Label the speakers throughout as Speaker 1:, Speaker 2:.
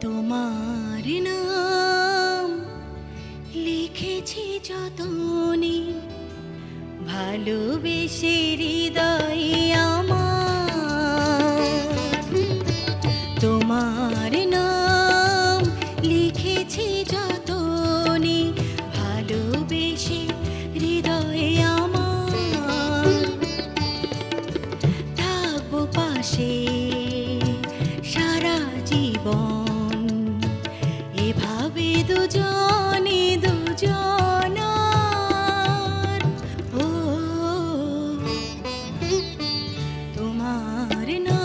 Speaker 1: তোমার নাম লিখেছি যতনি ভালোবেসে হৃদয়ে और ना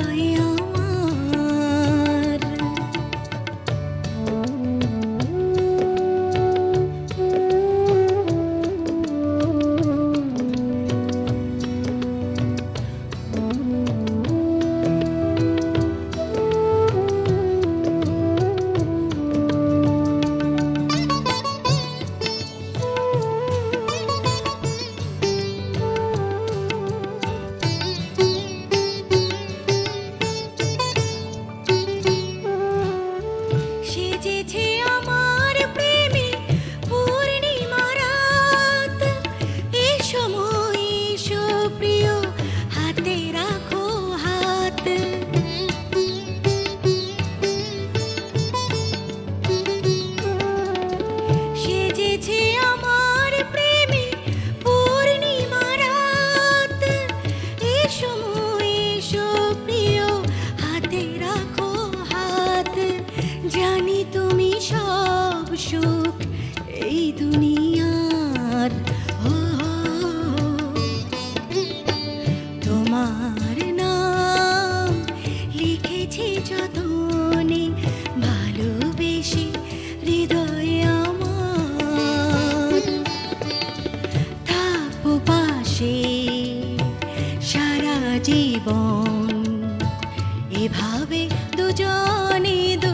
Speaker 1: tell you. তোমার লিখেছি ভালোবেসে হৃদয় পাশে সারা জীবন। এভাবে দুজনে দু